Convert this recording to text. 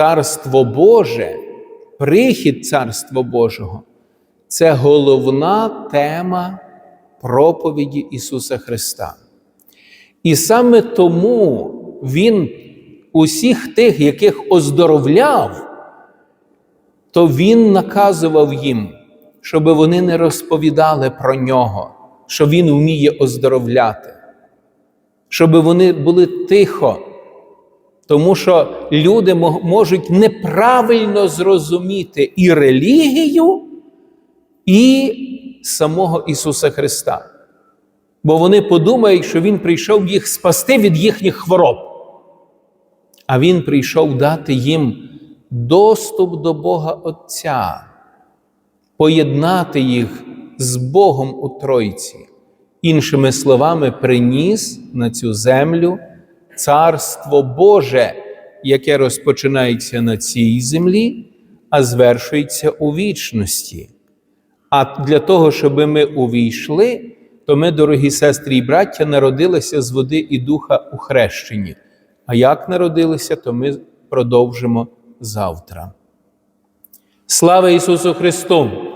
Царство Боже, прихід Царства Божого це головна тема проповіді Ісуса Христа. І саме тому Він усіх тих, яких оздоровляв, то Він наказував їм, щоб вони не розповідали про нього, що Він вміє оздоровляти, щоб вони були тихо, тому що люди можуть неправильно зрозуміти і релігію, і самого Ісуса Христа. Бо вони подумають, що Він прийшов їх спасти від їхніх хвороб. А Він прийшов дати їм доступ до Бога Отця, поєднати їх з Богом у Тройці. Іншими словами, приніс на цю землю Царство Боже, яке розпочинається на цій землі, а звершується у вічності. А для того, щоб ми увійшли, то ми, дорогі сестри і браття, народилися з води і духа у хрещенні. А як народилися, то ми продовжимо завтра. Слава Ісусу Христу!